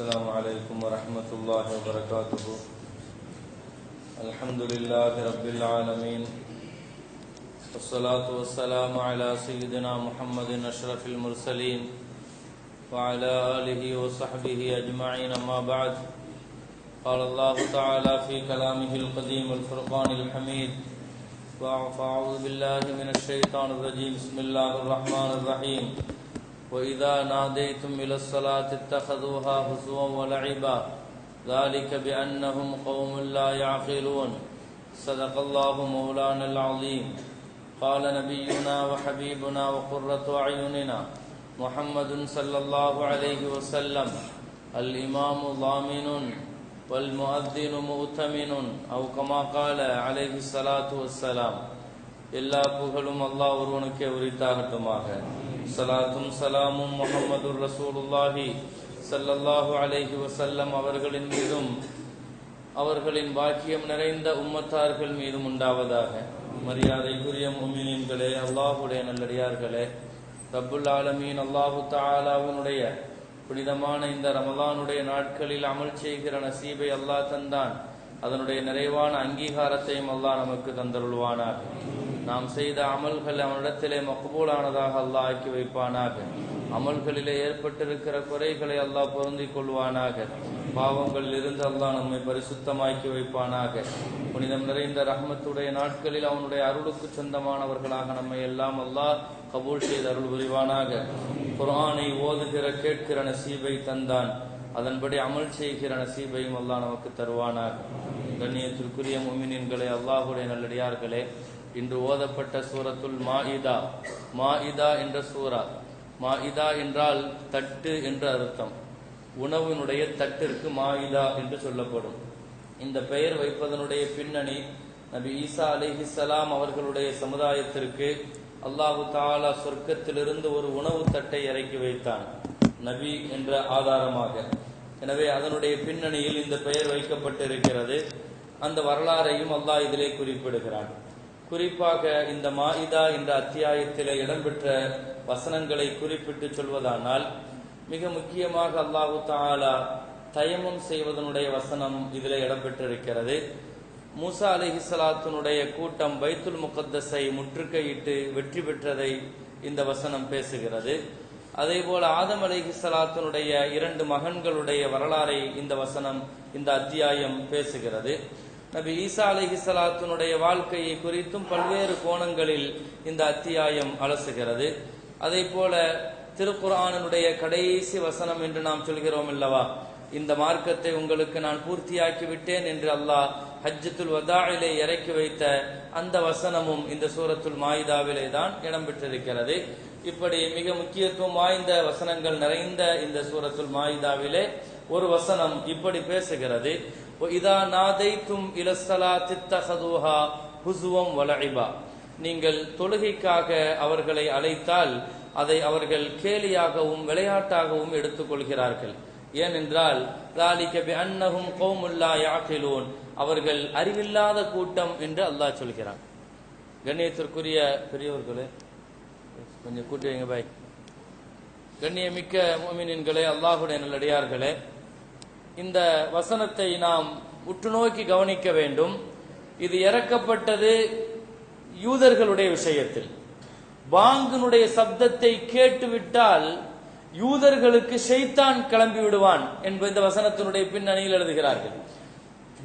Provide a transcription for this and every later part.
السلام عليكم ورحمة الله وبركاته. الحمد لله رب العالمين. والصلاة والسلام على سيدنا محمد أشرف المرسلين وعلى آله وصحبه أجمعين ما بعد. قال الله تعالى في كلامه القديم الفرقان الحميد. فأعوذ بالله من الشيطان الرجيم. بسم الله الرحمن الرحيم. وإذا ناديتم إلى الصلاة اتخذوها هزوا ولعبا ذلك بأنهم قوم لا يعقلون صدق الله مولانا العظيم قال نبينا وحبيبنا وقرة أعيننا محمد صلى الله عليه وسلم الإمام ضامن والمؤذن مؤتمن أو كما قال عليه الصلاة والسلام எல்லா புகழும் அல்லாஹ் ஒருவனுக்கே ہے சலாத்தும் சலாமும் முகமது ரசூலுல்லாஹி சல்லல்லாஹு அலைஹி வசல்லம் அவர்களின் மீதும் அவர்களின் பாக்கியம் நிறைந்த உம்மத்தார்கள் மீதும் உண்டாவதாக. மரியாதைக்குரிய முமினின்களே அல்லாஹுடைய நல்லடியார்களே ரப்புல் ஆலமீன் அல்லாஹு தாலாவுனுடைய புனிதமான இந்த ரமலானுடைய நாட்களில் அமல் செய்கிற நசீபை அல்லாஹ் தந்தான். அதனுடைய நிறைவான அங்கீகாரத்தையும் அல்லாஹ் நமக்கு தந்தருள்வானாக. நாம் செய்த அமல்கள் அவனிடத்திலே மக்பூலானதாக அல்லாஹ் ஆக்கி வைப்பானாக. அமல்களிலே ஏற்பட்டிருக்கிற குறைகளை அல்லாஹ் பொருந்திக் கொள்வானாக. பாவங்களில் இருந்து அல்லாஹ் நம்மை பரிசுத்தமாக்கி வைப்பானாக. புனிதம் நிறைந்த ரஹமத்துடைய நாட்களில் அவனுடைய அருளுக்கு சொந்தமானவர்களாக நம்மை எல்லாம் அல்லாஹ் கபூல் செய்து அருள் புரிவானாக. குர்ஆனை ஓதுகிற கேட்கிற நசீபை தந்தான். அதன்படி அமல் செய்கிற நசீபையும் அல்லாஹ் நமக்கு தருவானாக. கண்ணியத்திற்குரிய முமினின்களே அல்லாஹுடைய நல்லடியார்களே இன்று ஓதப்பட்ட சூரத்துல் மாஇதா மாஇதா என்ற சூரா மாஇதா என்றால் தட்டு என்று அர்த்தம். உணவினுடைய தட்டிற்கு மாஇதா என்று சொல்லப்படும். இந்த பெயர் வைப்பதனுடைய பின்னணி நபி ஈசா அலிஹிசலாம் அவர்களுடைய சமுதாயத்திற்கு அல்லாஹு தாலா சொர்க்கத்திலிருந்து ஒரு உணவு தட்டை இறக்கி வைத்தான். நபி என்ற ஆதாரமாக. எனவே அதனுடைய பின்னணியில் இந்த பெயர் வைக்கப்பட்டிருக்கிறது. அந்த வரலாறையும் அல்லாஹ் இதிலே குறிப்பிடுகிறான். குறிப்பாக இந்த மாயிதா என்ற அத்தியாயத்திலே இடம்பெற்ற வசனங்களை குறிப்பிட்டு சொல்வதானால் மிக முக்கியமாக அல்லாஹு தாலா தயமம் செய்வதனுடைய வசனம் இதில் இடம்பெற்றிருக்கிறது. மூசா அலிஹிசலாத்தினுடைய கூட்டம் பைத்துல் முகத்தஸை முற்றுகையிட்டு வெற்றி பெற்றதை இந்த வசனம் பேசுகிறது. அதே போல ஆதம் அலிஹிசலாத்தினுடைய இரண்டு மகன்களுடைய வரலாறை இந்த வசனம் இந்த அத்தியாயம் பேசுகிறது. நபி ஈசா அலஹி சலாத்தினுடைய வாழ்க்கையை குறித்தும் பல்வேறு கோணங்களில் இந்த அத்தியாயம் அலசுகிறது. அதே போல திருக்குறானுடைய கடைசி வசனம் என்று நாம் சொல்கிறோம் அல்லவா? இந்த மார்க்கத்தை உங்களுக்கு நான் பூர்த்தியாக்கி விட்டேன் என்று அல்லாஹ் ஹஜ்ஜத்துல் வதாயிலே இறக்கி வைத்த அந்த வசனமும் இந்த சூரத்துல் மாயிதாவிலே தான் இடம்பெற்றிருக்கிறது இப்படி மிக முக்கியத்துவம் வாய்ந்த வசனங்கள் நிறைந்த இந்த சூரத்துல் மாயிதாவிலே ஒரு வசனம் இப்படி பேசுகிறது. இதா நாதைத்தும் இலசலா தித்தஹதுஹா ஹுசுவம் வலஇபா நீங்கள் தொழுகைக்காக அவர்களை அழைத்தால் அதை அவர்கள் கேலியாகவும் விளையாட்டாகவும் எடுத்துக்கொள்கிறார்கள். ஏனென்றால் அன்னகும் கௌமுல்லா யாக்கிலூன் அவர்கள் அறிவில்லாத கூட்டம் என்று அல்லாஹ் சொல்கிறான். கண்ணியத்திற்குரிய பெரியவர்களே கொஞ்சம் கூட்டி வைங்க பாய். கண்ணியமிக்க மோமினின்களே அல்லாஹுடைய நல்லடியார்களே இந்த வசனத்தை நாம் உற்று நோக்கி கவனிக்க வேண்டும். இது இறக்கப்பட்டது யூதர்களுடைய விஷயத்தில். பாங்கினுடைய சப்தத்தை கேட்டுவிட்டால் யூதர்களுக்கு ஷைத்தான் கிளம்பி விடுவான் என்பது இந்த வசனத்தினுடைய பின்னணியில் எழுதுகிறார்கள்.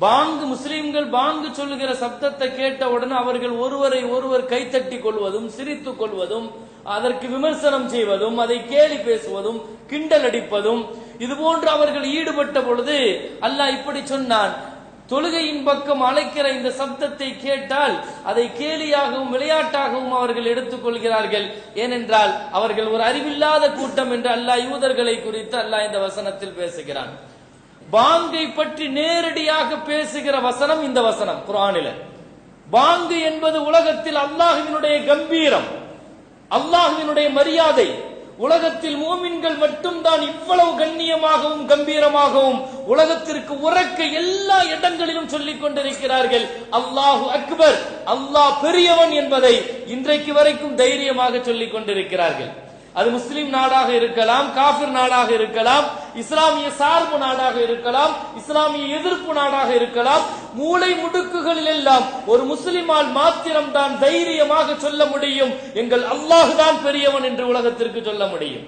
பாங்கு முஸ்லிம்கள் பாங்கு சொல்லுகிற சப்தத்தை கேட்டவுடன் அவர்கள் ஒருவரை ஒருவர் கைத்தட்டி கொள்வதும் சிரித்துக் கொள்வதும் அதற்கு விமர்சனம் செய்வதும் அதை கேலி பேசுவதும் கிண்டல் அடிப்பதும் இது போன்று அவர்கள் ஈடுபட்ட பொழுது அல்லாஹ் இப்படி சொன்னான் தொழுகையின் பக்கம் அழைக்கிற இந்த சப்தத்தை கேட்டால் அதை கேலியாகவும் விளையாட்டாகவும் அவர்கள் எடுத்துக்கொள்கிறார்கள் ஏனென்றால் அவர்கள் ஒரு அறிவில்லாத கூட்டம் என்று அல்லாஹ் யூதர்களை குறித்து அல்லாஹ் இந்த வசனத்தில் பேசுகிறான். பாங்கை பற்றி நேரடியாக பேசுகிற வசனம் இந்த வசனம் குரானில பாங்கு என்பது உலகத்தில் அல்லாஹுவினுடைய கம்பீரம் அல்லாஹுவினுடைய மரியாதை. உலகத்தில் மூமின்கள் மட்டும்தான் இவ்வளவு கண்ணியமாகவும் கம்பீரமாகவும் உலகத்திற்கு உறக்க எல்லா இடங்களிலும் சொல்லிக் கொண்டிருக்கிறார்கள். அல்லாஹு அக்பர் அல்லாஹ் பெரியவன் என்பதை இன்றைக்கு வரைக்கும் தைரியமாக சொல்லிக் கொண்டிருக்கிறார்கள். அது முஸ்லிம் நாடாக இருக்கலாம் காபிர் நாடாக இருக்கலாம் இஸ்லாமிய சார்பு நாடாக இருக்கலாம் இஸ்லாமிய எதிர்ப்பு நாடாக இருக்கலாம் மூளை முடுக்குகளில் எல்லாம் ஒரு முஸ்லிமால் மாத்திரம்தான் தைரியமாக சொல்ல முடியும். எங்கள் அல்லாஹ் தான் பெரியவன் என்று உலகத்திற்கு சொல்ல முடியும்.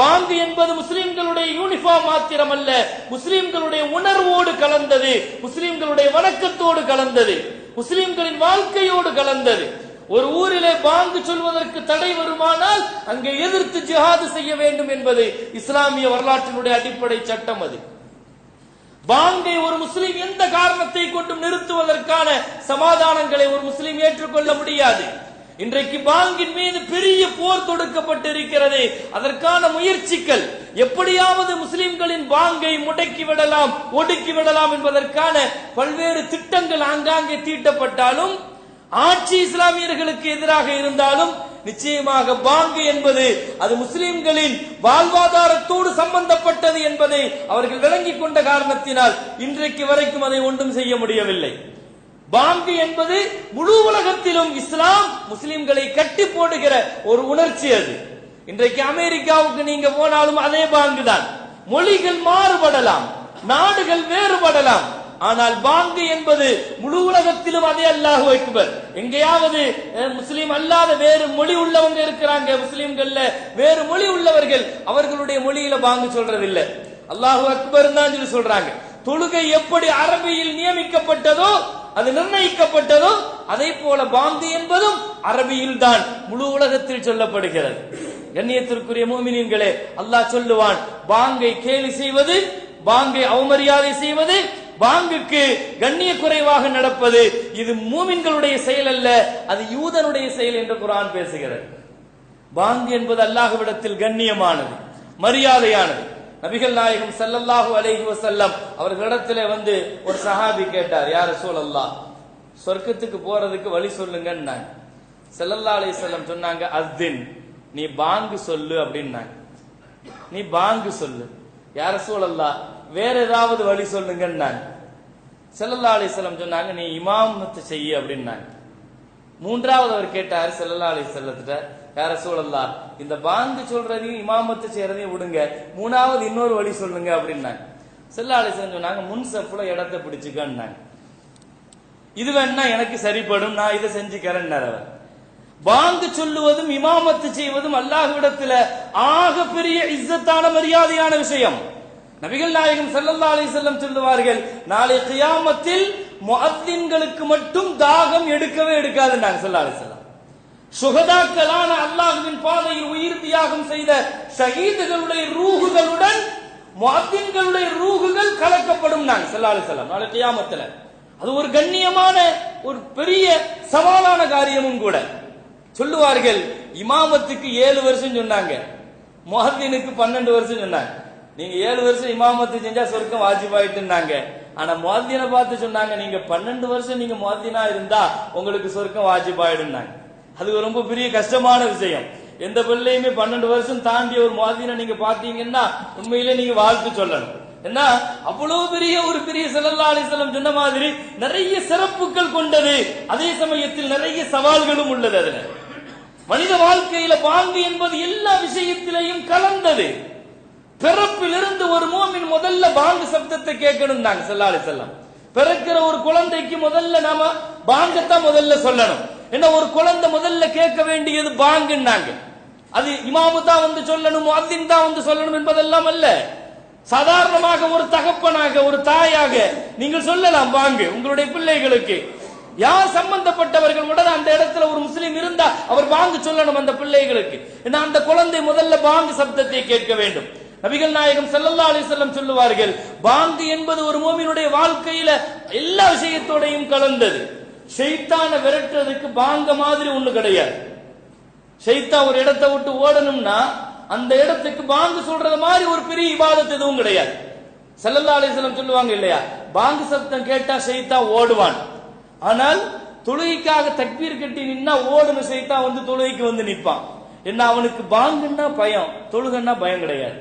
பாங்கு என்பது முஸ்லிம்களுடைய யூனிஃபார்ம் மாத்திரம் அல்ல முஸ்லிம்களுடைய உணர்வோடு கலந்தது முஸ்லிம்களுடைய வணக்கத்தோடு கலந்தது முஸ்லிம்களின் வாழ்க்கையோடு கலந்தது. ஒரு ஊரிலே பாங்கு சொல்வதற்கு தடை வருமானால் அங்கே எதிர்த்து ஜிஹாது செய்ய வேண்டும் என்பது இஸ்லாமிய வரலாற்றினுடைய அடிப்படை சட்டம் அது. பாங்கை ஒரு முஸ்லீம் எந்த காரணத்தை கொண்டும் நிறுத்துவதற்கான சமாதானங்களை ஒரு முஸ்லீம் ஏற்றுக்கொள்ள முடியாது. இன்றைக்கு பாங்கின் மீது பெரிய போர் தொடுக்கப்பட்டிருக்கிறது. அதற்கான முயற்சிகள் எப்படியாவது முஸ்லிம்களின் பாங்கை முடக்கி விடலாம் ஒடுக்கி விடலாம் என்பதற்கான பல்வேறு திட்டங்கள் ஆங்காங்கே தீட்டப்பட்டாலும் ஆட்சி இஸ்லாமியர்களுக்கு எதிராக இருந்தாலும் நிச்சயமாக பாங்கு என்பது அது முஸ்லிம்களின் வாழ்வாதாரத்தோடு சம்பந்தப்பட்டது என்பதை அவர்கள் விளங்கிக் கொண்ட காரணத்தினால் இன்றைக்கு வரைக்கும் அதை ஒன்றும் செய்ய முடியவில்லை. பாங்கு என்பது முழு உலகத்திலும் இஸ்லாம் முஸ்லிம்களை கட்டி போடுகிற ஒரு உணர்ச்சி அது. இன்றைக்கு அமெரிக்காவுக்கு நீங்க போனாலும் அதே பாங்கு தான் மொழிகள் மாறுபடலாம். நாடுகள் வேறுபடலாம். ஆனால் பாங்கு என்பது முழு உலகத்திலும் அதே அல்லாஹு அக்பர். எங்கேயாவது முஸ்லீம் அல்லாத வேறு மொழி உள்ளவங்க இருக்கிறாங்க முஸ்லீம்கள்ல வேறு மொழி உள்ளவர்கள் அவர்களுடைய மொழியில பாங்கு சொல்றதில்லை. அல்லாஹு அக்பர் தான் சொல்லி சொல்றாங்க. தொழுகை எப்படி அரபியில் நியமிக்கப்பட்டதோ அது நிர்ணயிக்கப்பட்டதோ அதே போல பாங்கு என்பதும் அரபியில் தான் முழு உலகத்தில் சொல்லப்படுகிறது. கண்ணியத்திற்குரிய மோமினியன்களே அல்லாஹ் சொல்லுவான் பாங்கை கேலி செய்வது பாங்கை அவமரியாதை செய்வது பாங்குக்கு கண்ணிய குறைவாக நடப்பது இது மூமின்களுடைய செயல் அல்ல அது யூதனுடைய செயல் என்று குரான் பேசுகிறது. பாங்கு என்பது அல்லாஹுவிடத்தில் கண்ணியமானது மரியாதையானது. நபிகள் நாயகம் ஸல்லல்லாஹு அலைஹி வசல்லம் அவர்களிடத்திலே வந்து ஒரு சஹாபி கேட்டார் யார் சூழல்லா சொர்க்கத்துக்கு போறதுக்கு வழி சொல்லுங்கன்னாங்க. செல்லல்லா அலி செல்லம் சொன்னாங்க அஸ்தின் நீ பாங்கு சொல்லு அப்படின்னாங்க. நீ பாங்கு சொல்லு. யார சூழல்லா வேற ஏதாவது வழி சொல்லுங்கன்னாங்க செல்லல்லா அலிசல்லம் சொன்னாங்க நீ இமாமத்து செய்ய அப்படின்னாங்க மூன்றாவது அவர் கேட்டார் செல்லல்லா அலி வஸல்லத்திட்ட யார சூழல்லா இந்த பாங்கு சொல்றதையும் இமாமத்து செய்யறதையும் விடுங்க. மூணாவது இன்னொரு வழி சொல்லுங்க அப்படின்னாங்க செல்லா அலைஹி சொன்னாங்க முன் சஃப்ல இடத்தை பிடிச்சுக்கன்னாங்க இது வேணா எனக்கு சரிப்படும் நான் இதை செஞ்சுக்கிறேன் அவர். பாங்கு சொல்லுவதும் இமாமத்து செய்வதும் அல்லாஹ்விடத்துல ஆக பெரிய இஸ்ஸத்தான மரியாதையான விஷயம். நபிகள் நாயகம் செல்லல்லா அலி செல்லம் சொல்லுவார்கள் நாளை கியாமத்தில் முஅத்தின்களுக்கு மட்டும் தாகம் எடுக்கவே எடுக்காது நாங்க செல்லா அலி செல்லம் சுகதாக்களான அல்லாஹ்வின் பாதையில் உயிர் தியாகம் செய்த ஷஹீதுகளுடைய ரூகுகளுடன் முஅத்தின்களுடைய ரூகுகள் கலக்கப்படும் நாங்க செல்லா அலி செல்லம் நாளை கியாமத்தில். அது ஒரு கண்ணியமான ஒரு பெரிய சவாலான காரியமும் கூட. சொல்லுவார்கள் இமாமத்துக்கு ஏழு வருஷம் சொன்னாங்க முஹத்தினுக்கு பன்னெண்டு வருஷம் சொன்னாங்க. நீங்க ஏழு வருஷம் இமாமத்து செஞ்சா சொர்க்கம் வாஜிபாயிட்டுனாங்க ஆனா மோதியனை பார்த்து சொன்னாங்க நீங்க பன்னெண்டு வருஷம் நீங்க மோதியனா இருந்தா உங்களுக்கு சொர்க்கம் வாஜிபாயிடுனாங்க அது ரொம்ப பெரிய கஷ்டமான விஷயம். எந்த பிள்ளையுமே பன்னெண்டு வருஷம் தாண்டி ஒரு மோதியனை நீங்க பாத்தீங்கன்னா உண்மையிலே நீங்க வாழ்த்து சொல்லணும். என்ன அவ்வளவு பெரிய ஒரு பெரிய ஸல்லல்லாஹு அலிசலம் சொன்ன மாதிரி நிறைய சிறப்புகள் கொண்டது. அதே சமயத்தில் நிறைய சவால்களும் உள்ளது அதுல. மனித வாழ்க்கையில பாங்கு என்பது எல்லா விஷயத்திலையும் கலந்தது. பிறப்பிலிருந்து ஒரு மூமின் முதல்ல பாங்கு சப்தத்தை கேட்கணும் தாங்க ஸல்லல்லாஹு செல்லம் பிறக்கிற ஒரு குழந்தைக்கு முதல்ல நாம பாங்கத்தான் முதல்ல சொல்லணும். என்ன ஒரு குழந்தை முதல்ல கேட்க வேண்டியது பாங்குன்னாங்க. அது இமாமு தான் வந்து சொல்லணும் அதின் தான் வந்து சொல்லணும் என்பதெல்லாம் அல்ல. சாதாரணமாக ஒரு தகப்பனாக ஒரு தாயாக நீங்கள் சொல்லலாம் வாங்கு உங்களுடைய பிள்ளைகளுக்கு. யார் சம்பந்தப்பட்டவர்கள் உடனே அந்த இடத்துல ஒரு முஸ்லீம் இருந்தா அவர் வாங்கு சொல்லணும் அந்த பிள்ளைகளுக்கு. ஏன்னா அந்த குழந்தை முதல்ல பாங்கு சப்தத்தை கேட்க வேண்டும். நபிகள் நாயகம் செல்லல்லா அலி செல்லம் சொல்லுவார்கள் பாங்கு என்பது ஒரு மோமினுடைய வாழ்க்கையில எல்லா விஷயத்தோடையும் கலந்தது. ஷைத்தான விரட்டுறதுக்கு பாங்க மாதிரி ஒண்ணு கிடையாது. செய்தா ஒரு இடத்தை விட்டு ஓடணும்னா அந்த இடத்துக்கு பாங்கு சொல்றது மாதிரி ஒரு பெரிய இபாதத் எதுவும் கிடையாது. செல்லல்லா அலைஹி சொல்லுவாங்க இல்லையா பாங்கு சத்தம் கேட்டா செய்தா ஓடுவான். ஆனால் தொழுகைக்காக தக்பீர் கட்டி நின்னா ஓடுன செய்தா வந்து தொழுகைக்கு வந்து நிற்பான். என்ன அவனுக்கு பாங்குன்னா பயம் தொழுகன்னா பயம் கிடையாது.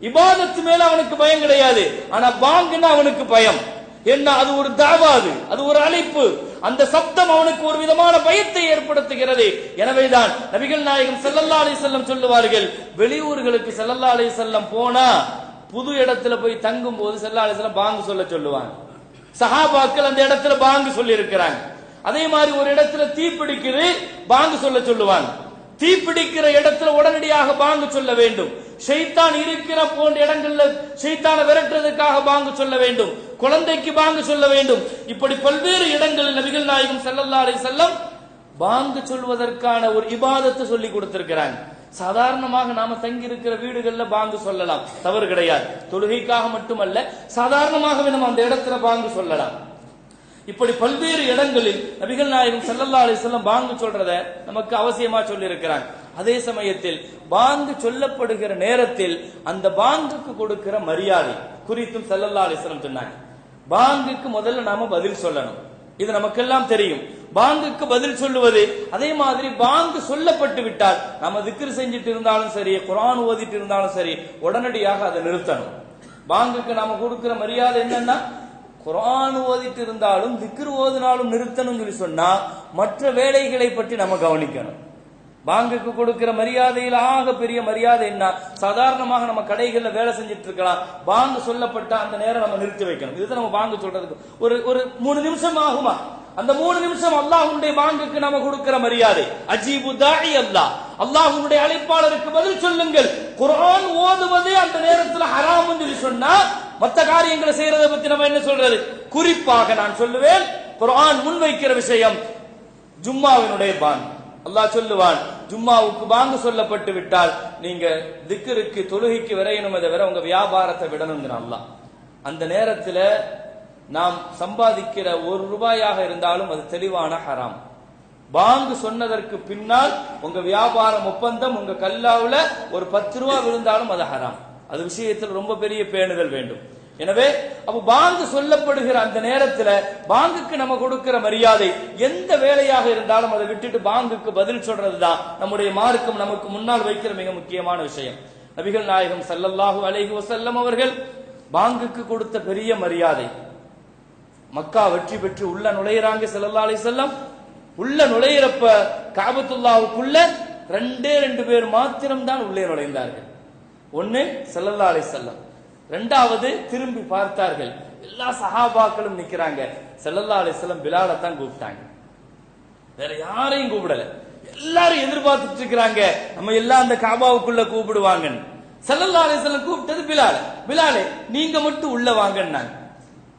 இபாதத்து மேல அவனுக்கு பயம் கிடையாது. ஆனா பாங்குன்னா அவனுக்கு பயம். என்ன அது ஒரு தாவா அது. அது ஒரு அழைப்பு. அந்த சப்தம் அவனுக்கு ஒரு விதமான பயத்தை ஏற்படுத்துகிறது. எனவேதான் நபிகள் நாயகம் செல்லல்லா அலி செல்லம் சொல்லுவார்கள் வெளியூர்களுக்கு செல்லல்லா அலி செல்லம் போனா புது இடத்துல போய் தங்கும் போது செல்லா அலி செல்லம் பாங்கு சொல்ல சொல்லுவாங்க. சஹாபாக்கள் அந்த இடத்துல பாங்கு சொல்லி இருக்கிறாங்க அதே மாதிரி ஒரு இடத்துல தீ பிடிக்குது பாங்கு சொல்ல சொல்லுவாங்க. தீ பிடிக்கிற இடத்துல உடனடியாக பாங்கு சொல்ல வேண்டும். ஷைத்தான் இருக்கிற போன்ற இடங்கள்ல ஷைத்தானை விரட்டுறதுக்காக பாங்கு சொல்ல வேண்டும். குழந்தைக்கு பாங்கு சொல்ல வேண்டும். இப்படி பல்வேறு இடங்களில் நபிகள் நாயகம் ஸல்லல்லாஹு அலைஹி செல்லம் பாங்கு சொல்வதற்கான ஒரு இபாதத்தை சொல்லி கொடுத்திருக்கிறாங்க. சாதாரணமாக நாம தங்கி இருக்கிற வீடுகள்ல பாங்கு சொல்லலாம். தவறு கிடையாது. தொழுகைக்காக மட்டுமல்ல சாதாரணமாகவே நம்ம அந்த இடத்துல பாங்கு சொல்லலாம். இப்படி பல்வேறு இடங்களில் நபிகள் நாயகம் ஸல்லல்லாஹு அலைஹி பாங்கு சொல்றத நமக்கு அவசியமா சொல்லி இருக்கிறாங்க அதே சமயத்தில் பாங்கு சொல்லப்படுகிற நேரத்தில் அந்த பாங்குக்கு கொடுக்கிற மரியாதை குறித்தும் செல்லல்லா அலிஸ்லம் சொன்னாங்க. பாங்குக்கு முதல்ல நாம பதில் சொல்லணும். இது நமக்கெல்லாம் தெரியும். பாங்குக்கு பதில் சொல்லுவது அதே மாதிரி பாங்கு சொல்லப்பட்டு விட்டால் நம்ம திக்ரு செஞ்சுட்டு இருந்தாலும் சரி குரான் ஓதிட்டு இருந்தாலும் சரி உடனடியாக அதை நிறுத்தணும். பாங்குக்கு நாம கொடுக்கிற மரியாதை என்னன்னா குரான் ஓதிட்டு இருந்தாலும் திக்ரு ஓதினாலும் நிறுத்தணும் சொல்லி சொன்னா மற்ற வேலைகளை பற்றி நம்ம கவனிக்கணும். பாங்குக்கு கொடுக்கிற மரியாதையில் ஆக பெரிய மரியாதை என்ன? சாதாரணமாக நம்ம கடைகள்ல வேலை செஞ்சுட்டு இருக்கலாம் பாங்கு சொல்லப்பட்ட அந்த நேரம் நம்ம நிறுத்தி வைக்கணும். இதுதான் நம்ம பாங்கு சொல்றதுக்கு. ஒரு ஒரு மூணு நிமிஷம் ஆகுமா? அந்த மூணு நிமிஷம் அல்லாஹுடைய பாங்குக்கு நம்ம கொடுக்கிற மரியாதை. அஜீபு தாடி அல்லாஹ். அல்லாஹுடைய அழைப்பாளருக்கு பதில் சொல்லுங்கள். குரான் ஓதுவது அந்த நேரத்தில் ஹராம் சொல்லி சொன்னா மத்த காரியங்களை செய்யறதை பத்தி நம்ம என்ன சொல்றது? குறிப்பாக நான் சொல்லுவேன் குரான் முன்வைக்கிற விஷயம் ஜும்மாவினுடைய பாங்கு. அல்லாஹ் சொல்லுவான் ஜும்மாவுக்கு பாங்கு சொல்லப்பட்டு விட்டால் நீங்க திக்கருக்கு தொழுகைக்கு விரையணுமே தவிர உங்க வியாபாரத்தை விடணுங்கிற அல்லாஹ். அந்த நேரத்துல நாம் சம்பாதிக்கிற ஒரு ரூபாயாக இருந்தாலும் அது தெளிவான ஹராம். பாங்கு சொன்னதற்கு பின்னால் உங்க வியாபாரம் ஒப்பந்தம் உங்க கல்லாவுல ஒரு பத்து ரூபா விழுந்தாலும் அது ஹராம். அது விஷயத்தில் ரொம்ப பெரிய பேணுதல் வேண்டும். எனவே அப்ப பாங்கு சொல்லப்படுகிற அந்த நேரத்துல பாங்குக்கு நம்ம கொடுக்கிற மரியாதை எந்த வேலையாக இருந்தாலும் அதை விட்டுட்டு பாங்குக்கு பதில் சொல்றதுதான் நம்முடைய மார்க்கம் நமக்கு முன்னால் வைக்கிற மிக முக்கியமான விஷயம். நபிகள் நாயகம் சல்லல்லாஹு அலைஹி வசல்லம் அவர்கள் பாங்குக்கு கொடுத்த பெரிய மரியாதை. மக்கா வெற்றி பெற்று உள்ள நுழையிறாங்க செல்லல்லா அலைஹி செல்லம் உள்ள நுழையிறப்ப காபத்துல்லாவுக்குள்ள ரெண்டே ரெண்டு பேர் மாத்திரம் தான் உள்ளே நுழைந்தார்கள். ஒன்னு செல்லல்லா அலைஹி செல்லம் ரெண்டாவது திரும்பி பார்த்தார்கள். எல்லா சஹாபாக்களும் நிக்கிறாங்க. செல்லல்லா அலிஸ்லம் வஸல்லம் பிலாலை தான் கூப்பிட்டாங்க. வேற யாரையும் கூப்பிடல. எல்லாரும் எதிர்பார்த்துட்டு இருக்கிறாங்க. நம்ம எல்லாம் அந்த காபாவுக்குள்ள கூப்பிடுவாங்கன்னு. செல்லல்லா அலிஸ்லம் கூப்பிட்டது பிலால. பிலாலே நீங்க மட்டும் உள்ள வாங்கன்னாங்க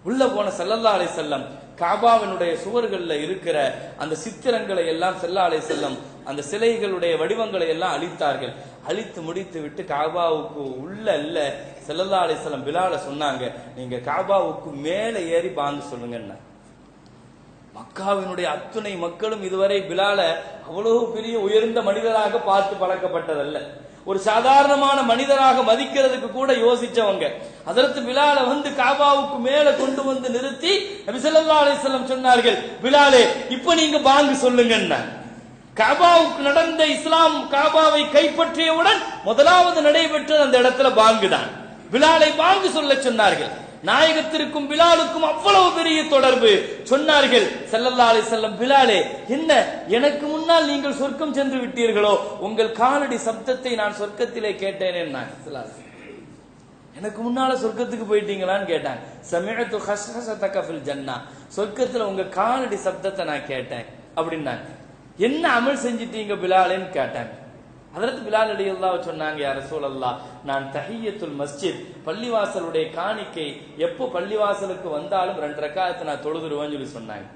உள்ள போன செல்லல்லா அலைஹி செல்லம் காபாவினுடைய சுவர்கள்ல இருக்கிற அந்த சித்திரங்களை எல்லாம் ஸல்லல்லாஹு அலைஹி அந்த சிலைகளுடைய வடிவங்களை எல்லாம் அழித்தார்கள். அழித்து முடித்து விட்டு காபாவுக்கு உள்ள இல்ல செல்லல்லா அலிஸ்லாம் பிலால சொன்னாங்க நீங்க காபாவுக்கு மேலே ஏறி பாந்து சொல்லுங்கன்னா. மக்காவினுடைய அத்துணை மக்களும் இதுவரை பிலால அவ்வளவு பெரிய உயர்ந்த மனிதராக பார்த்து பழக்கப்பட்டதல்ல. ஒரு சாதாரணமான மனிதராக மதிக்கிறதுக்கு கூட யோசிச்சவங்க அதற்கு பிலால வந்து காபாவுக்கு மேல கொண்டு வந்து நிறுத்தி நபி ஸல்லல்லாஹு சொன்னார்கள் பிலாலே இப்ப நீங்க பாங்கு சொல்லுங்கன்னா. காபாவுக்கு நடந்த இஸ்லாம் காபாவை கைப்பற்றியவுடன் முதலாவது நடைபெற்றது அந்த இடத்துல பாங்கு தான் பிலாலை பாங்கு சொல்ல சொன்னார்கள். நாயகத்திற்கும் பிலாலுக்கும் அவ்வளவு பெரிய தொடர்பு. சொன்னார்கள் ஸல்லல்லாஹு செல்லம் பிலாலே என்ன? எனக்கு முன்னால் நீங்கள் சொர்க்கம் சென்று விட்டீர்களோ? உங்கள் காலடி சப்தத்தை நான் சொர்க்கத்திலே கேட்டேன் நான் எனக்கு முன்னால சொர்க்கத்துக்கு போயிட்டீங்களான்னு கேட்டாங்க. சமயத்து ஹஸ்ஹசதக தகஃபில் ஜன்னா சொர்க்கத்துல உங்க காலடி சப்தத்தை நான் கேட்டேன் அப்படின்னாங்க. என்ன அமல் செஞ்சிட்டீங்க பிலாலேன்னு கேட்டாங்க. அதற்கு பிலால் அலி அல்லாவை சொன்னாங்க யார் ரசூலல்லா நான் தஹியத்துல் மஸ்ஜித் பள்ளிவாசலுடைய காணிக்கை எப்போ பள்ளிவாசலுக்கு வந்தாலும் ரெண்டு ரக்காயத்தை நான் தொழுதுருவேன்னு சொல்லி சொன்னாங்க.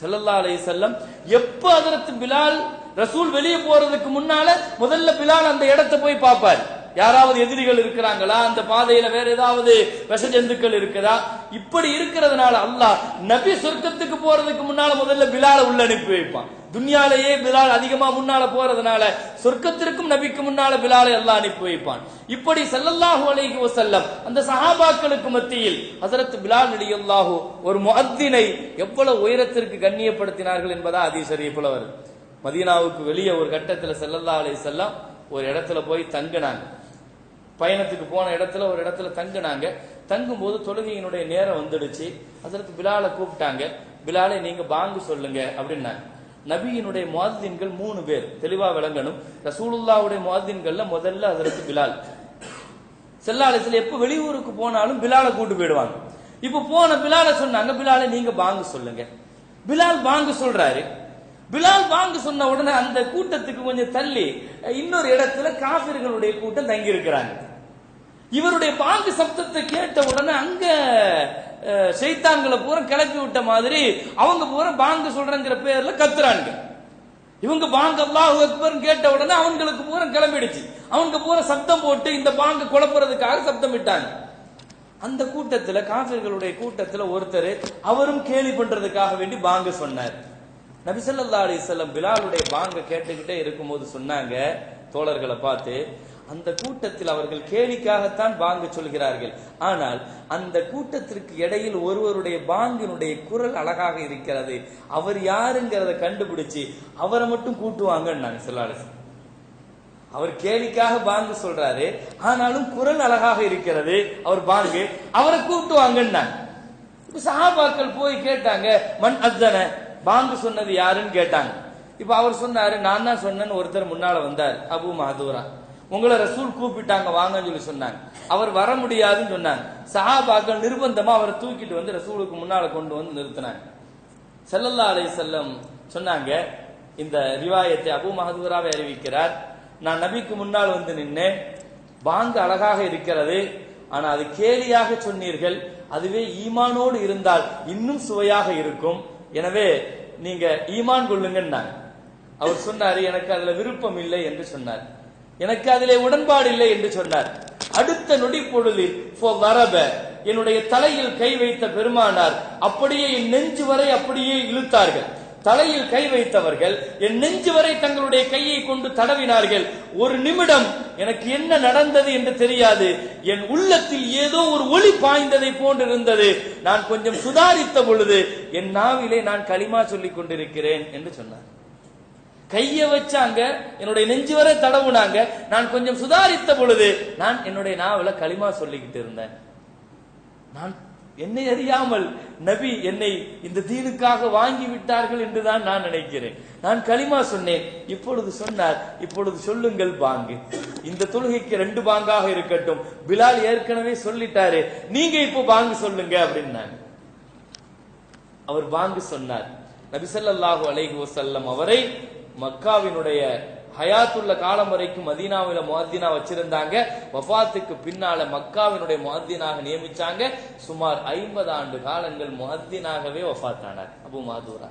செல்லல்லா அலி செல்லம் எப்போ அதற்கு பிலால் ரசூல் வெளியே போறதுக்கு முன்னால முதல்ல பிலால் அந்த இடத்தை போய் பார்ப்பார். யாராவது எதிரிகள் இருக்கிறாங்களா? அந்த பாதையில வேற ஏதாவது விஷ ஜந்துக்கள் இருக்குதா? இப்படி இருக்கிறதுனால அல்லாஹ் நபி சொர்க்கத்துக்கு போறதுக்கு முன்னால முதல்ல பிலால உள்ள அனுப்பி வைப்பான். துன்யாலேயே பிலால் அதிகமா முன்னால போறதுனால சொர்க்கத்திற்கும் நபிக்கு முன்னால பிலாலை எல்லாம் அனுப்பி வைப்பான். இப்படி செல்லல்லாஹு அலைஹி வசல்லம் அந்த சஹாபாக்களுக்கு மத்தியில் ஹசரத் பிலால் ரலியல்லாஹு ஒரு முஹத்தினை எவ்வளவு உயரத்திற்கு கண்ணியப்படுத்தினார்கள் என்பதா ஹதீஸ் ஷரீஃப்ல வருது. மதீனாவுக்கு வெளியே ஒரு கட்டத்தில் செல்லல்லா அலை செல்லம் ஒரு இடத்துல போய் தங்கினாங்க. பயணத்துக்கு போன இடத்துல ஒரு இடத்துல தங்கினாங்க. தங்கும்போது தொழுகையினுடைய நேரம் வந்துடுச்சு. அதற்கு பிலாலை கூப்பிட்டாங்க. பிலாலை நீங்க பாங்கு சொல்லுங்க அப்படின்னாங்க. நபியினுடைய முவாத்தின்கள் மூணு பேர். தெளிவா விளங்கணும். ரசூலுல்லாவுடைய முவாத்தின்கள்ல முதல்ல அதற்கு பிலால். செல்லாலயத்தில் எப்ப வெளியூருக்கு போனாலும் பிலாலை கூட்டு போயிடுவாங்க. இப்ப போன பிலால சொன்னாங்க பிலாலை நீங்க பாங்கு சொல்லுங்க. பிலால் பாங்கு சொல்றாரு. பிலால் பாங்கு சொன்ன உடனே அந்த கூட்டத்துக்கு கொஞ்சம் தள்ளி இன்னொரு இடத்துல காபிர்களுடைய கூட்டம் தங்கி இருக்கிறாங்க இவருடைய பாங்கு சப்தத்தை கேட்ட உடனே அங்க அஹ், பூரா கிளப்பி விட்ட மாதிரி அவங்க பூரா பாங்கு சொல்றங்கிற பேர்ல கத்துறாங்க. இவங்க பாங்க அல்லாஹ் அக்பர் கேட்ட உடனே அவங்களுக்கு பூரா கிளம்பிடுச்சு. அவங்க பூரா சப்தம் போட்டு இந்த பாங்க குழப்புறதுக்காக சப்தம் விட்டாங்க அந்த கூட்டத்துல காபிர்களுடைய கூட்டத்துல ஒருத்தர் அவரும் கேலி பண்றதுக்காக வேண்டி பாங்க சொன்னார். நபிசல்லா ஸல்லல்லாஹு பிலாலுடைய பாங்க கேட்டுக்கிட்டே இருக்கும்போது சொன்னாங்க தோழர்களை பார்த்து அந்த கூட்டத்தில் அவர்கள் கேலிக்காகத்தான் பாங்கு சொல்கிறார்கள். ஆனால் அந்த கூட்டத்திற்கு இடையில் ஒருவருடைய பாங்கினுடைய குரல் அழகாக இருக்கிறது. அவர் யாருங்கிறத கண்டுபிடிச்சு அவரை மட்டும் கூட்டுவாங்கன்னு சொல்லாரு அவர் கேலிக்காக பாங்கு சொல்றாரு. ஆனாலும் குரல் அழகாக இருக்கிறது. அவர் பாங்கு அவரை கூட்டுவாங்கன்னா இப்ப சஹாபாக்கள் போய் கேட்டாங்க மண் அத்தன பாங்கு சொன்னது யாருன்னு கேட்டாங்க. இப்ப அவர் சொன்னாரு நான் தான் சொன்னேன்னு ஒருத்தர் முன்னால வந்தார் அபு மஹதூரா. உங்களை ரசூல் கூப்பிட்டாங்க வாங்கன்னு சொல்லி சொன்னாங்க. அவர் வர முடியாதுன்னு சொன்னாங்க. சஹாபாக்கள் நிர்பந்தமா அவரை தூக்கிட்டு வந்து ரசூலுக்கு முன்னால கொண்டு வந்து நிறுத்தினாங்க. செல்லல்லா அலை செல்லம் சொன்னாங்க இந்த ரிவாயத்தை அபு மஹதூராவை அறிவிக்கிறார். நான் நபிக்கு முன்னால் வந்து நின்னேன். பாங்கு அழகாக இருக்கிறது. ஆனா அது கேலியாக சொன்னீர்கள். அதுவே ஈமானோடு இருந்தால் இன்னும் சுவையாக இருக்கும். எனவே நீங்க ஈமான் கொள்ளுங்கன்னாங்க. அவர் சொன்னாரு எனக்கு அதுல விருப்பம் இல்லை என்று சொன்னார். எனக்கு அதிலே உடன்பாடு இல்லை என்று சொன்னார். அடுத்த நொடி பொழுதில் வரப என்னுடைய தலையில் கை வைத்த பெருமானார் அப்படியே என் நெஞ்சு வரை அப்படியே இழுத்தார்கள். தலையில் கை வைத்தவர்கள் என் நெஞ்சு வரை தங்களுடைய கையை கொண்டு தடவினார்கள். ஒரு நிமிடம் எனக்கு என்ன நடந்தது என்று தெரியாது. என் உள்ளத்தில் ஏதோ ஒரு ஒளி பாய்ந்ததை போன்றிருந்தது. நான் கொஞ்சம் சுதாரித்த பொழுது என் நாவிலே நான் களிமா சொல்லிக் கொண்டிருக்கிறேன் என்று சொன்னார். கைய வச்சாங்க என்னுடைய நெஞ்சு வரை தடவுனாங்க. நான் கொஞ்சம் சுதாரித்த பொழுது நான் என்னுடைய நாவல களிமா சொல்லிக்கிட்டு இருந்தேன். நான் என்னை அறியாமல் நபி என்னை இந்த தீனுக்காக வாங்கி விட்டார்கள் என்றுதான் நான் நினைக்கிறேன். நான் களிமா சொன்னேன். இப்பொழுது சொன்னார் இப்பொழுது சொல்லுங்கள் பாங்கு. இந்த தொழுகைக்கு ரெண்டு பாங்காக இருக்கட்டும். பிலால் ஏற்கனவே சொல்லிட்டாரு. நீங்க இப்போ பாங்கு சொல்லுங்க அப்படின்னாங்க அவர் பாங்கு சொன்னார். நபிசல்லாஹு அலைஹி வசல்லம் அவரை மக்காவினுடைய ஹயாத்துள்ள காலம் வரைக்கும் மதீனாவில முஅத்தினா வச்சிருந்தாங்க. வஃபாத்துக்கு பின்னால மக்காவினுடைய முஅத்தினாக நியமிச்சாங்க. சுமார் ஐம்பது ஆண்டு காலங்கள் முஅத்தினாகவே வஃபாத்தானார் அபு மாதூரா.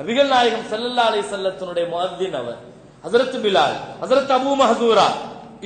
நபிகள் நாயகம் செல்லல்லா அலி செல்லத்தினுடைய முஅத்தின் அவர். ஹசரத் பிலால் ஹசரத் அபு மஹதூரா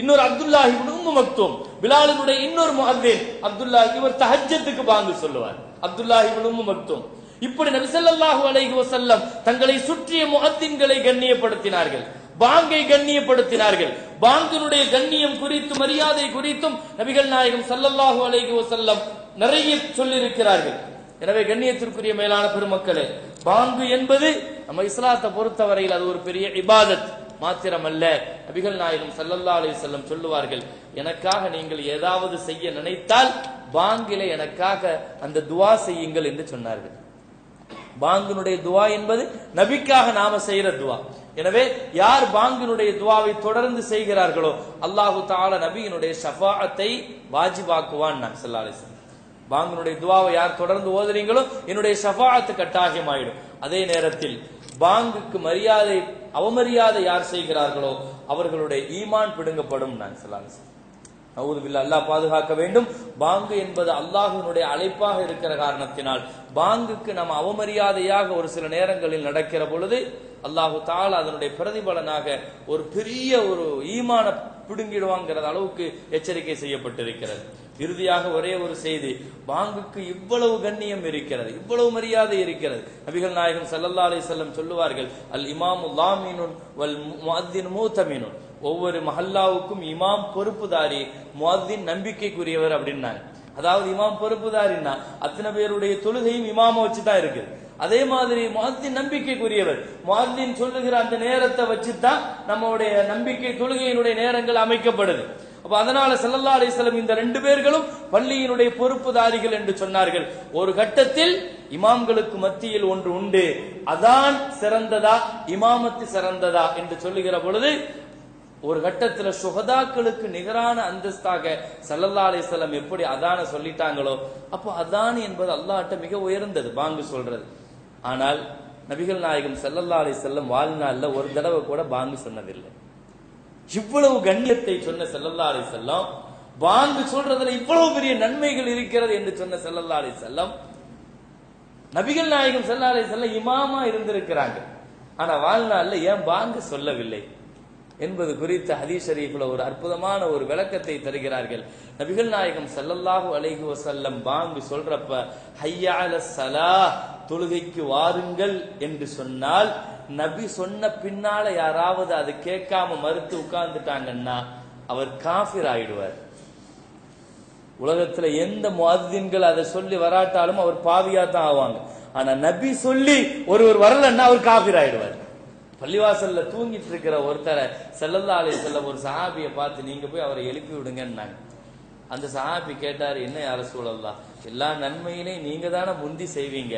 இன்னொரு அப்துல்லாஹி உம்மு மக்தூம். பிலாலினுடைய இன்னொரு முஅத்தின் அப்துல்லாஹ் இவர் தஹஜ்ஜத்துக்கு பாங்கு சொல்லுவார். அப்துல்லாஹி உம்மு மக்தூம். இப்படி நபிசல்லாஹு அலைஹி வசல்லம் தங்களை சுற்றிய முகத்தின்களை கண்ணியப்படுத்தினார்கள். பாங்கை கண்ணியப்படுத்தினார்கள். பாங்கினுடைய கண்ணியம் குறித்து மரியாதை குறித்தும் நபிகள் நாயகம் சல்லல்லாஹு அலைகி வசல்லம் நிறைய சொல்லியிருக்கிறார்கள். எனவே கண்ணியத்திற்குரிய மேலான பெருமக்களே பாங்கு என்பது நம்ம இஸ்லாத்தை பொறுத்தவரையில் அது ஒரு பெரிய இபாதத் மாத்திரமல்ல. நபிகள் நாயகம் சல்லல்லா அலி செல்லம் சொல்லுவார்கள் எனக்காக நீங்கள் ஏதாவது செய்ய நினைத்தால் பாங்கிலே எனக்காக அந்த துவா செய்யுங்கள் என்று சொன்னார்கள். பாங்கினுடைய துவா என்பது நபிக்காக நாம செய்யற துவா. எனவே யார் பாங்கினுடைய துவாவை தொடர்ந்து செய்கிறார்களோ அல்லாஹு தால நபியினுடைய ஷஃபாஅத்தை வாஜிபாக்குவான் நான் செல்லாலேசன் பாங்கினுடைய துவாவை யார் தொடர்ந்து ஓதுறீங்களோ என்னுடைய ஷஃபாஅத்து கட்டாயமாயிடும். அதே நேரத்தில் பாங்குக்கு மரியாதை அவமரியாதை யார் செய்கிறார்களோ அவர்களுடைய ஈமான் பிடுங்கப்படும் நான் சொல்லாலேசன் நவுது அல்லாஹ் பாதுகாக்க வேண்டும். பாங்கு என்பது அல்லாஹினுடைய அழைப்பாக இருக்கிற காரணத்தினால் பாங்குக்கு நம்ம அவமரியாதையாக ஒரு சில நேரங்களில் நடக்கிற பொழுது அல்லாஹு தாலா அதனுடைய பிரதிபலனாக ஒரு பெரிய ஒரு ஈமான பிடுங்கிடுவாங்கிற அளவுக்கு எச்சரிக்கை செய்யப்பட்டிருக்கிறது. இறுதியாக ஒரே ஒரு செய்தி பாங்குக்கு இவ்வளவு கண்ணியம் இருக்கிறது இவ்வளவு மரியாதை இருக்கிறது. நபிகள் நாயகம் சல்லல்லா அலி செல்லம் சொல்லுவார்கள் அல் இமாமு லாமினுன் வல் முஅத்தின் மூத்தமினுன். ஒவ்வொரு மஹல்லாவுக்கும் இமாம் பொறுப்புதாரி முஅத்தின் நம்பிக்கைக்குரியவர் அப்படின்னாங்க. அதாவது இமாம் பொறுப்புதாரின்னா அத்தனை பேருடைய தொழுகையும் இமாம வச்சு தான் இருக்குது. அதே மாதிரி முஅத்தின் நம்பிக்கைக்குரியவர். முஅத்தின் சொல்லுகிற அந்த நேரத்தை வச்சு தான் நம்மளுடைய நம்பிக்கை தொழுகையினுடைய நேரங்கள் அமைக்கப்படுது. அப்ப அதனால செல்லல்லா அலிஸ்லம் இந்த ரெண்டு பேர்களும் பள்ளியினுடைய பொறுப்புதாரிகள் என்று சொன்னார்கள். ஒரு கட்டத்தில் இமாம்களுக்கு மத்தியில் ஒன்று உண்டு. அதான் சிறந்ததா இமாமத்து சிறந்ததா என்று சொல்லுகிற பொழுது ஒரு கட்டத்துல சுகதாக்களுக்கு நிகரான அந்தஸ்தாக ஸல்லல்லாஹு செல்லம் எப்படி அதான சொல்லிட்டாங்களோ அப்போ அதான் என்பது அல்லாட்ட மிக உயர்ந்தது பாங்கு சொல்றது. ஆனால் நபிகள் நாயகம் ஸல்லல்லாஹு செல்லம் வாழ்நாளில் வாழ்நாள்ல ஒரு தடவை கூட பாங்கு சொன்னதில்லை. இவ்வளவு கண்ணியத்தை சொன்ன ஸல்லல்லாஹு செல்லம் பாங்கு சொல்றதுல இவ்வளவு பெரிய நன்மைகள் இருக்கிறது என்று சொன்ன ஸல்லல்லாஹு செல்லம் நபிகள் நாயகம் ஸல்லல்லாஹு செல்லம் இமாமா இருந்திருக்கிறாங்க. ஆனா வாழ்நாள்ல ஏன் பாங்கு சொல்லவில்லை? என்பது குறித்த ஹதீஸ் ஷரீஃப்ல ஒரு அற்புதமான ஒரு விளக்கத்தை தருகிறார்கள். நபிகள் நாயகம் சல்லல்லாஹு அலைஹி வசல்லம் பாங்கு சொல்றப்ப ஹையால சலா தொழுகைக்கு வாருங்கள் என்று சொன்னால் நபி சொன்ன பின்னால யாராவது அதை கேட்காம மறுத்து உட்கார்ந்துட்டாங்கன்னா அவர் காஃபிர் ஆயிடுவார். உலகத்துல எந்த முஅத்தின்கள் அதை சொல்லி வராட்டாலும் அவர் பாவியா தான் ஆவாங்க. ஆனா நபி சொல்லி ஒருவர் வரலன்னா அவர் காஃபிர் ஆயிடுவார். பள்ளிவாசல்ல தூங்கிட்டு இருக்கிற ஒருத்தரை செல்லல்லா அலைஹி செல்லம் ஒரு சஹாபியை பார்த்து நீங்க போய் அவரை எழுப்பி விடுங்கன்னாங்க. அந்த சஹாபி கேட்டார் என்ன யார சூழல்லா எல்லா நன்மையிலையும் நீங்க தானே முந்தி செய்வீங்க.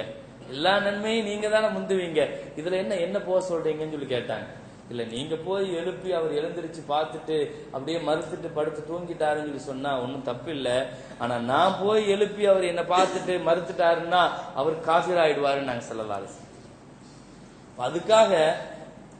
எல்லா நன்மையும் நீங்க தானே முந்துவீங்க. இதுல என்ன என்ன போக சொல்றீங்கன்னு சொல்லி கேட்டாங்க. இல்ல நீங்க போய் எழுப்பி அவர் எழுந்திருச்சு பார்த்துட்டு அப்படியே மறுத்துட்டு படுத்து தூங்கிட்டாருன்னு சொல்லி சொன்னா ஒன்றும் தப்பு இல்ல ஆனா நான் போய் எழுப்பி அவர் என்ன பார்த்துட்டு மறுத்துட்டாருன்னா அவர் காஃபிர் ஆயிடுவாருன்னு நாங்க சொல்லலாம் அதுக்காக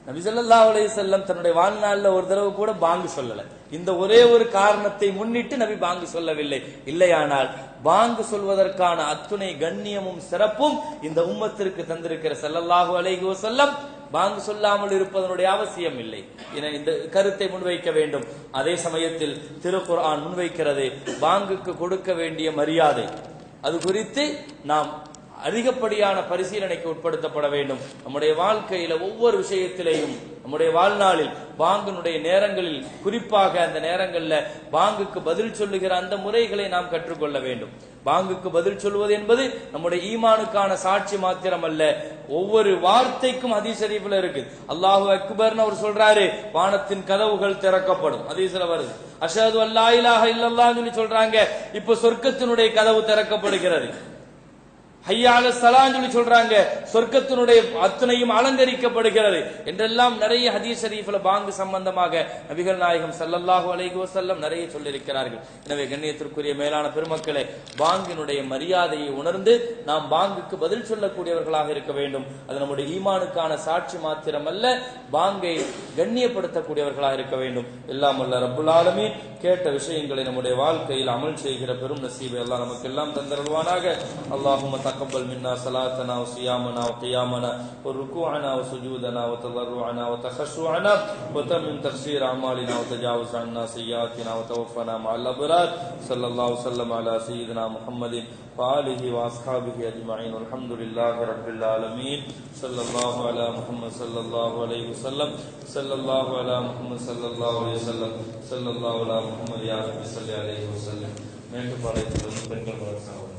நபிசல்லா ஸல்லல்லாஹு செல்லம் தன்னுடைய வாழ்நாளில் ஒரு தடவை கூட பாங்கு சொல்லல. இந்த ஒரே ஒரு காரணத்தை முன்னிட்டு நபி பாங்கு சொல்லவில்லை. இல்லையானால் பாங்கு சொல்வதற்கான அத்துணை கண்ணியமும் சிறப்பும் இந்த உம்மத்திற்கு தந்திருக்கிற செல்லல்லாஹு அலைகோ செல்லம் பாங்கு சொல்லாமல் இருப்பதனுடைய அவசியம் இல்லை. என இந்த கருத்தை முன்வைக்க வேண்டும். அதே சமயத்தில் திருக்குர்ஆன் முன்வைக்கிறது. பாங்குக்கு கொடுக்க வேண்டிய மரியாதை. அது குறித்து நாம் அதிகப்படியான பரிசீலனைக்கு உட்படுத்தப்பட வேண்டும். நம்முடைய வாழ்க்கையில ஒவ்வொரு விஷயத்திலையும் நம்முடைய வாழ்நாளில் பாங்கினுடைய நேரங்களில் குறிப்பாக அந்த நேரங்களில் பாங்குக்கு பதில் சொல்லுகிற அந்த முறைகளை நாம் கற்றுக்கொள்ள வேண்டும். பாங்குக்கு பதில் சொல்வது என்பது நம்முடைய ஈமானுக்கான சாட்சி மாத்திரம் அல்ல ஒவ்வொரு வார்த்தைக்கும் அதிசரிப்புல இருக்கு. அல்லாஹு அக்பர்னு அவர் சொல்றாரு வானத்தின் கதவுகள் திறக்கப்படும். ஹதீஸ்ல வருது. அஷது அல்லா இலாஹ இல்லல்லாஹ்னு சொல்லி சொல்றாங்க இப்ப சொர்க்கத்தினுடைய கதவு திறக்கப்படுகிறது. ஹையால சலான்னு சொல்லி சொல்றாங்க. சொர்க்கத்தினுடைய அத்தனையும் அலங்கரிக்கப்படுகிறது. என்றெல்லாம் நிறைய ஹதீஸ் ஷரீஃபில் பாங்கு சம்பந்தமாக நபிகள் நாயகம் சல்லல்லாஹு அலைஹி வசல்லம் நிறைய சொல்லியிருக்கிறார்கள். எனவே கண்ணியத்திற்குரிய மேலான பெருமக்களே பாங்கினுடைய மரியாதையை உணர்ந்து நாம் பாங்குக்கு பதில் சொல்லக்கூடியவர்களாக இருக்க வேண்டும். அது நம்முடைய ஈமானுக்கான சாட்சி மாத்திரமல்ல பாங்கை கண்ணியப்படுத்தக்கூடியவர்களாக இருக்க வேண்டும். எல்லாம் அல்ல ரபுல்லாலுமே கேட்ட விஷயங்களை நம்முடைய வாழ்க்கையில் அமல் செய்கிற பெரும் நசீபை எல்லாம் நமக்கு எல்லாம் தந்தருவானாக அல்லாஹும் تقبل منا صلاتنا وصيامنا وقيامنا وركوعنا وسجودنا وتضرعنا وتخشعنا وتمم تقصير أعمالنا وتجاوز عنا سيئاتنا وتوفنا مع الأبرار. صلى الله وسلم على سيدنا محمد وآله وأصحابه أجمعين. والحمد لله رب العالمين. صلى الله على محمد صلى الله عليه وسلم. صلى الله على محمد صلى الله عليه وسلم. صلى الله على محمد يا رب صلى عليه وسلم. میں تو پڑھا تھا بن کر پڑھا